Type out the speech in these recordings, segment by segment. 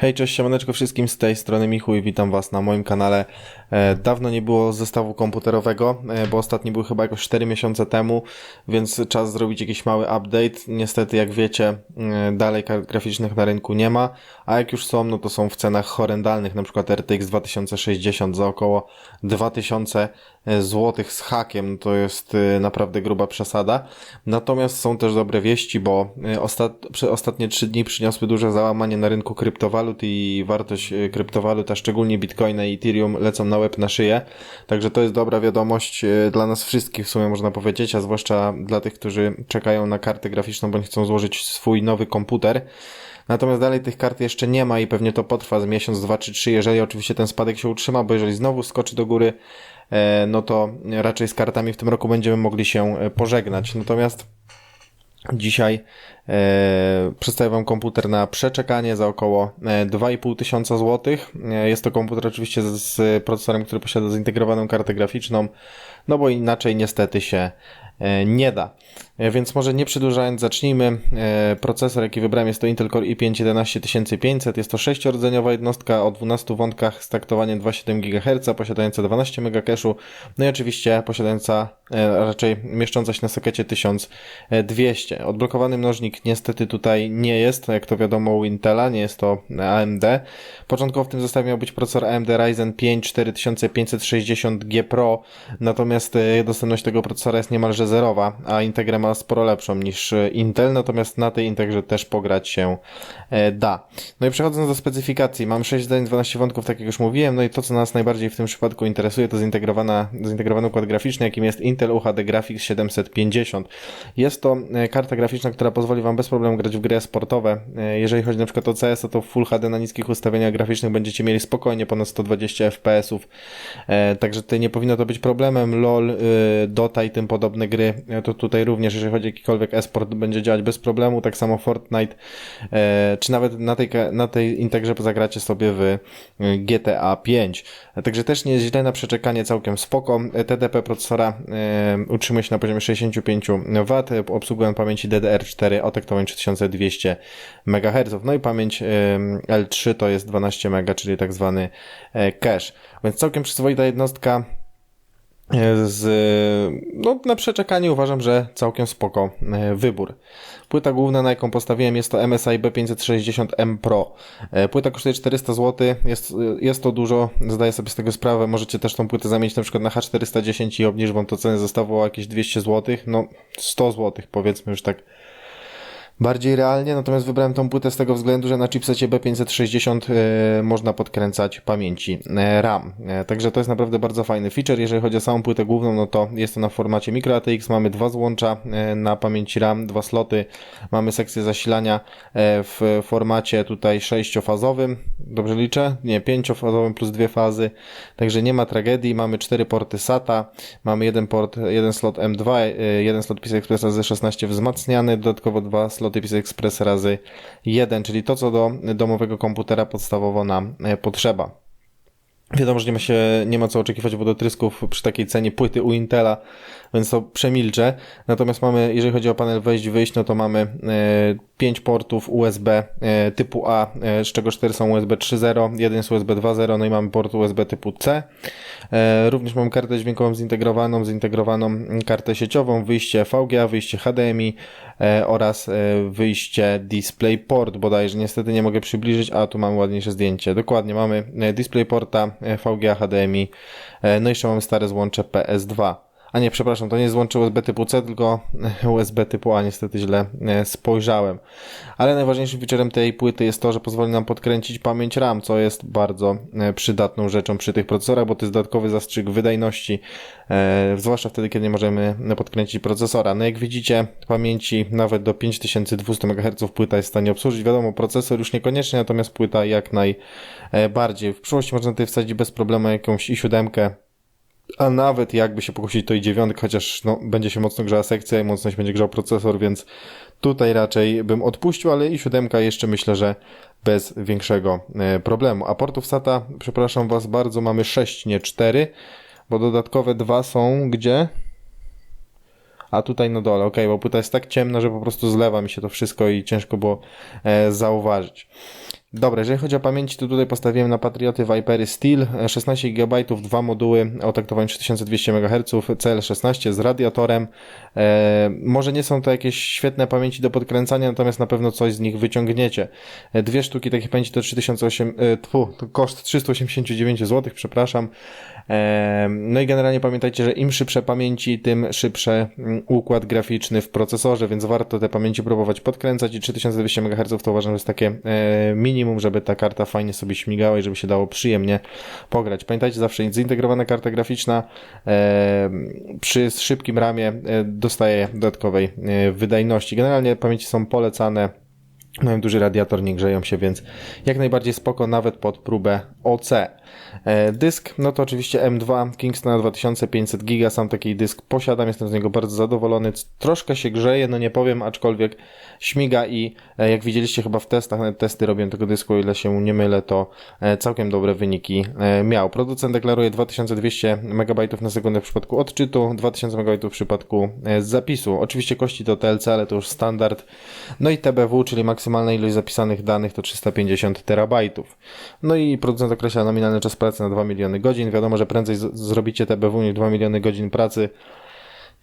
Hej, cześć, siemaneczko wszystkim, z tej strony Michu i witam was na moim kanale. E, dawno nie było zestawu komputerowego, e, bo ostatni był chyba jakoś 4 miesiące temu, więc czas zrobić jakiś mały update. Niestety, jak wiecie, e, dalej kart graficznych na rynku nie ma, a jak już są, no to są w cenach horrendalnych, na przykład RTX 2060 za około 2000 zł z hakiem, to jest naprawdę gruba przesada. Natomiast są też dobre wieści, bo ostat... ostatnie 3 dni przyniosły duże załamanie na rynku kryptowalut, i wartość kryptowalut, a szczególnie Bitcoina i Ethereum lecą na łeb na szyję. Także to jest dobra wiadomość dla nas wszystkich w sumie można powiedzieć, a zwłaszcza dla tych, którzy czekają na kartę graficzną bądź chcą złożyć swój nowy komputer. Natomiast dalej tych kart jeszcze nie ma i pewnie to potrwa z miesiąc, dwa czy trzy, jeżeli oczywiście ten spadek się utrzyma, bo jeżeli znowu skoczy do góry, e, no to raczej z kartami w tym roku będziemy mogli się e, pożegnać. Natomiast Dzisiaj e, Wam komputer na przeczekanie za około 2,5 e, tysiąca złotych. E, jest to komputer oczywiście z, z procesorem, który posiada zintegrowaną kartę graficzną, no bo inaczej niestety się E, nie da. E, więc może nie przedłużając, zacznijmy. E, procesor, jaki wybrałem, jest to Intel Core i5 11500. Jest to 6-rdzeniowa jednostka o 12 wątkach z taktowaniem 2,7 GHz, posiadająca 12 MB no i oczywiście posiadająca, raczej mieszcząca się na sokecie 1200. Odblokowany mnożnik niestety tutaj nie jest, jak to wiadomo u Intela, nie jest to AMD. Początkowo w tym zestawie miał być procesor AMD Ryzen 5 4560G Pro, natomiast dostępność tego procesora jest niemalże zerowa, a Integrę ma sporo lepszą niż e, Intel, natomiast na tej Integrze też pograć się e, da. No i przechodząc do specyfikacji, mam 6 zdań, 12 wątków, tak jak już mówiłem, no i to, co nas najbardziej w tym przypadku interesuje, to zintegrowana, zintegrowany układ graficzny, jakim jest Intel UHD Graphics 750. Jest to e, karta graficzna, która pozwoli Wam bez problemu grać w gry sportowe. Jeżeli chodzi na przykład o CS, to Full HD na niskich ustawieniach graficznych będziecie mieli spokojnie ponad 120 FPS-ów, także tutaj nie powinno to być problemem. LOL, Dota i tym podobne gry, to tutaj również, jeżeli chodzi o jakikolwiek esport, będzie działać bez problemu. Tak samo Fortnite, e, czy nawet na tej, na tej integrze zagracie sobie w e, GTA 5. Także też nie jest źle na przeczekanie, całkiem spoko. TDP procesora e, utrzymuje się na poziomie 65 W, obsługując pamięci DDR4 o taktowej 3200 MHz. No i pamięć L3 to jest 12 MB, czyli tak zwany cache. Więc całkiem przyzwoita jednostka z, no, na przeczekanie uważam, że całkiem spoko e, wybór. Płyta główna, na jaką postawiłem, jest to MSI B560M Pro. E, płyta kosztuje 400 zł, jest, jest to dużo, zdaję sobie z tego sprawę. Możecie też tą płytę zamienić na przykład na H410 i obniż wam to cenę zestawu o jakieś 200 zł, no 100 zł powiedzmy już tak bardziej realnie, natomiast wybrałem tą płytę z tego względu, że na chipsecie B560 e, można podkręcać pamięci e, RAM. E, także to jest naprawdę bardzo fajny feature. Jeżeli chodzi o samą płytę główną, no to jest to na formacie microATX, mamy dwa złącza na pamięci RAM, dwa sloty, mamy sekcję zasilania w formacie tutaj sześciofazowym, dobrze liczę? Nie, pięciofazowym plus dwie fazy, także nie ma tragedii, mamy cztery porty SATA, mamy jeden port, jeden slot M2, jeden slot PCI Express z 16 wzmacniany, dodatkowo dwa sloty do TPC Express razy 1, czyli to, co do domowego komputera podstawowo nam e, potrzeba. Wiadomo, że nie ma, się, nie ma co oczekiwać wodotrysków przy takiej cenie płyty u Intela, więc to przemilczę. Natomiast mamy, jeżeli chodzi o panel wejść wyjść, no to mamy e, 5 portów USB e, typu A, e, z czego 4 są USB 3.0, jeden jest USB 2.0, no i mamy port USB typu C. E, również mamy kartę dźwiękową zintegrowaną, zintegrowaną kartę sieciową, wyjście VGA, wyjście HDMI oraz wyjście DisplayPort, bodajże niestety nie mogę przybliżyć, a tu mamy ładniejsze zdjęcie. Dokładnie, mamy DisplayPorta, VGA, HDMI, no i jeszcze mamy stare złącze PS2. A nie, przepraszam, to nie jest złącze USB typu C, tylko USB typu A, niestety źle e, spojrzałem. Ale najważniejszym featurem tej płyty jest to, że pozwoli nam podkręcić pamięć RAM, co jest bardzo e, przydatną rzeczą przy tych procesorach, bo to jest dodatkowy zastrzyk wydajności, e, zwłaszcza wtedy, kiedy nie możemy podkręcić procesora. No jak widzicie, pamięci nawet do 5200 MHz płyta jest w stanie obsłużyć. Wiadomo, procesor już niekoniecznie, natomiast płyta jak najbardziej. W przyszłości można tutaj wsadzić bez problemu jakąś i7, a nawet jakby się pokusić to i dziewiątek, chociaż no, będzie się mocno grzała sekcja i mocno się będzie grzał procesor, więc tutaj raczej bym odpuścił, ale i siódemka jeszcze myślę, że bez większego e, problemu. A portów SATA, przepraszam Was bardzo, mamy 6, nie 4, bo dodatkowe dwa są gdzie? A tutaj na dole, ok, bo płyta jest tak ciemna, że po prostu zlewa mi się to wszystko i ciężko było e, zauważyć. Dobra, jeżeli chodzi o pamięci, to tutaj postawiłem na Patrioty Vipery Steel, 16 GB, dwa moduły o taktowaniu 3200 MHz, CL16 z radiatorem. E, może nie są to jakieś świetne pamięci do podkręcania, natomiast na pewno coś z nich wyciągniecie. E, dwie sztuki takich pamięci to 3008, e, tfu, to koszt 389 zł, przepraszam. E, no i generalnie pamiętajcie, że im szybsze pamięci, tym szybszy mm, układ graficzny w procesorze, więc warto te pamięci próbować podkręcać i 3200 MHz to uważam, jest takie e, minimum, żeby ta karta fajnie sobie śmigała i żeby się dało przyjemnie pograć. Pamiętajcie zawsze, zintegrowana karta graficzna e, przy szybkim ramie dostaje dodatkowej wydajności. Generalnie pamięci są polecane mają duży radiator, nie grzeją się, więc jak najbardziej spoko, nawet pod próbę OC. E, dysk, no to oczywiście M2 Kingston 2500 giga, sam taki dysk posiadam, jestem z niego bardzo zadowolony. Troszkę się grzeje, no nie powiem, aczkolwiek śmiga i e, jak widzieliście chyba w testach, testy robię tego dysku, o ile się nie mylę, to e, całkiem dobre wyniki miał. Producent deklaruje 2200 MB na sekundę w przypadku odczytu, 2000 MB w przypadku zapisu. Oczywiście kości to TLC, ale to już standard. No i TBW, czyli maksymalna ilość zapisanych danych to 350 terabajtów. No i producent określa nominalny czas pracy na 2 miliony godzin. Wiadomo, że prędzej zrobicie TBW niż 2 miliony godzin pracy.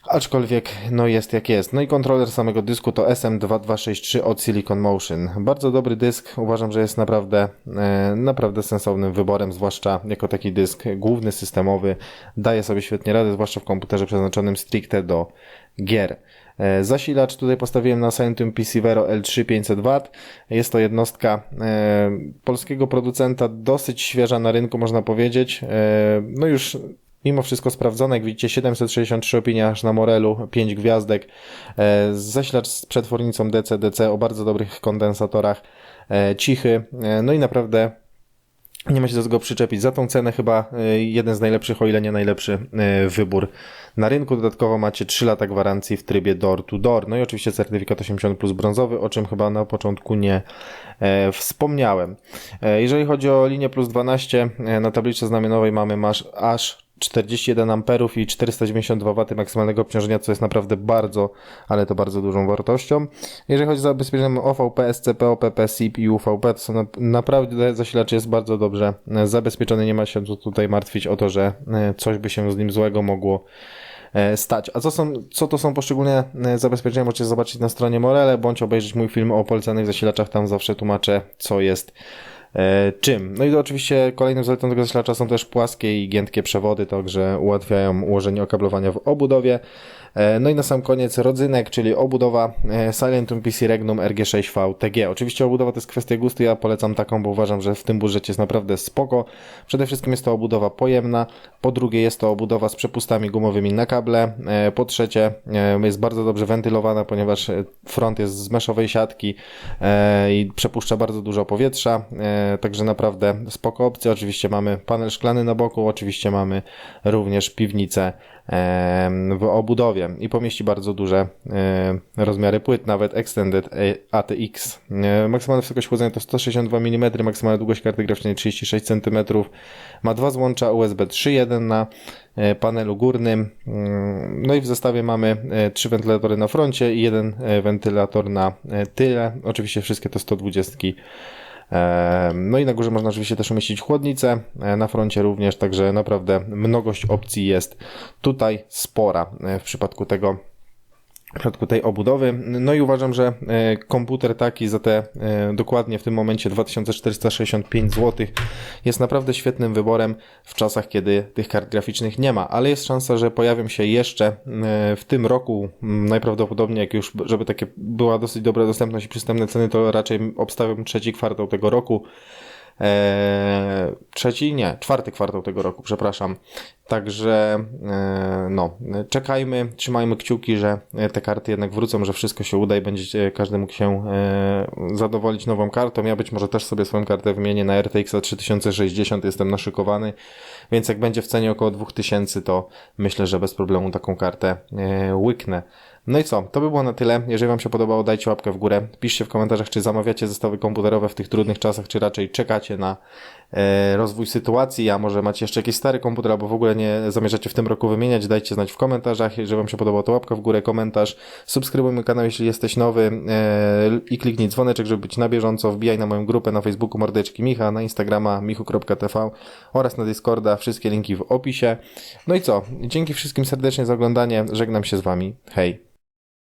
Aczkolwiek, no jest jak jest. No i kontroler samego dysku to SM2263 od Silicon Motion. Bardzo dobry dysk. Uważam, że jest naprawdę, e, naprawdę sensownym wyborem, zwłaszcza jako taki dysk główny, systemowy. Daje sobie świetnie radę, zwłaszcza w komputerze przeznaczonym stricte do gier. E, zasilacz tutaj postawiłem na Centum PC Vero L3 500W. Jest to jednostka e, polskiego producenta, dosyć świeża na rynku, można powiedzieć. E, no już mimo wszystko sprawdzone, jak widzicie 763 opinie aż na Morelu, 5 gwiazdek, zasilacz z przetwornicą DC-DC o bardzo dobrych kondensatorach, cichy, no i naprawdę nie ma się do tego przyczepić. Za tą cenę chyba jeden z najlepszych, o ile nie najlepszy wybór na rynku dodatkowo macie 3 lata gwarancji w trybie door to door. No i oczywiście certyfikat 80 plus brązowy, o czym chyba na początku nie e, wspomniałem. E, jeżeli chodzi o linię plus 12, e, na tablicy znamionowej mamy aż 41 amperów i 492 W maksymalnego obciążenia, co jest naprawdę bardzo, ale to bardzo dużą wartością. Jeżeli chodzi o zabezpieczenie OVP, SCP, OPP, SIP i UVP, to są na, naprawdę zasilacz jest bardzo dobrze e, zabezpieczony. Nie ma się tutaj martwić o to, że e, coś by się z nim złego mogło E, stać. A co, są, co to są poszczególne zabezpieczenia, możecie zobaczyć na stronie Morele, bądź obejrzeć mój film o polecanych zasilaczach, tam zawsze tłumaczę, co jest czym. No i oczywiście kolejnym zaletą tego zasilacza są też płaskie i giętkie przewody, także ułatwiają ułożenie okablowania w obudowie. E, no i na sam koniec rodzynek, czyli obudowa e, Silentum PC Regnum RG6V TG. Oczywiście obudowa to jest kwestia gustu, ja polecam taką, bo uważam, że w tym budżecie jest naprawdę spoko. Przede wszystkim jest to obudowa pojemna, po drugie jest to obudowa z przepustami gumowymi na kable, e, po trzecie jest bardzo dobrze wentylowana, ponieważ front jest z meszowej siatki i przepuszcza bardzo dużo powietrza, także naprawdę spoko opcja. Oczywiście mamy panel szklany na boku, oczywiście mamy również piwnicę w obudowie i pomieści bardzo duże rozmiary płyt, nawet Extended ATX. Maksymalna wysokość chłodzenia to 162 mm, maksymalna długość karty graficznej 36 cm. Ma dwa złącza USB 3.1 na e, panelu górnym. Mm, no i w zestawie mamy e, trzy wentylatory na froncie i jeden e, wentylator na tyle. Oczywiście wszystkie to 120 no i na górze można oczywiście też umieścić chłodnicę, e, na froncie również, także naprawdę mnogość opcji jest tutaj spora e, w przypadku tego w przypadku tej obudowy. No i uważam, że e, komputer taki za te e, dokładnie w tym momencie 2465 zł jest naprawdę świetnym wyborem w czasach, kiedy tych kart graficznych nie ma, ale jest szansa, że pojawią się jeszcze e, w tym roku, najprawdopodobniej jak już, żeby takie była dosyć dobra dostępność i przystępne ceny, to raczej obstawiam trzeci kwartał tego roku. Eee, trzeci, nie, czwarty kwartał tego roku, przepraszam. Także e, no, czekajmy, trzymajmy kciuki, że te karty jednak wrócą, że wszystko się uda i będzie każdy mógł się e, zadowolić nową kartą. Ja być może też sobie swoją kartę wymienię na RTX 3060, jestem naszykowany, więc jak będzie w cenie około 2000, to myślę, że bez problemu taką kartę e, łyknę. No i co? To by było na tyle. Jeżeli Wam się podobało, dajcie łapkę w górę. Piszcie w komentarzach, czy zamawiacie zestawy komputerowe w tych trudnych czasach, czy raczej czekacie na e, rozwój sytuacji, a może macie jeszcze jakiś stary komputer, albo w ogóle nie zamierzacie w tym roku wymieniać, dajcie znać w komentarzach, jeżeli Wam się podobało, to łapka w górę, komentarz, subskrybuj mój kanał, jeśli jesteś nowy e, i kliknij dzwoneczek, żeby być na bieżąco, wbijaj na moją grupę na Facebooku Mordeczki Micha, na Instagrama michu.tv oraz na Discorda, wszystkie linki w opisie. No i co, dzięki wszystkim serdecznie za oglądanie, żegnam się z Wami, hej!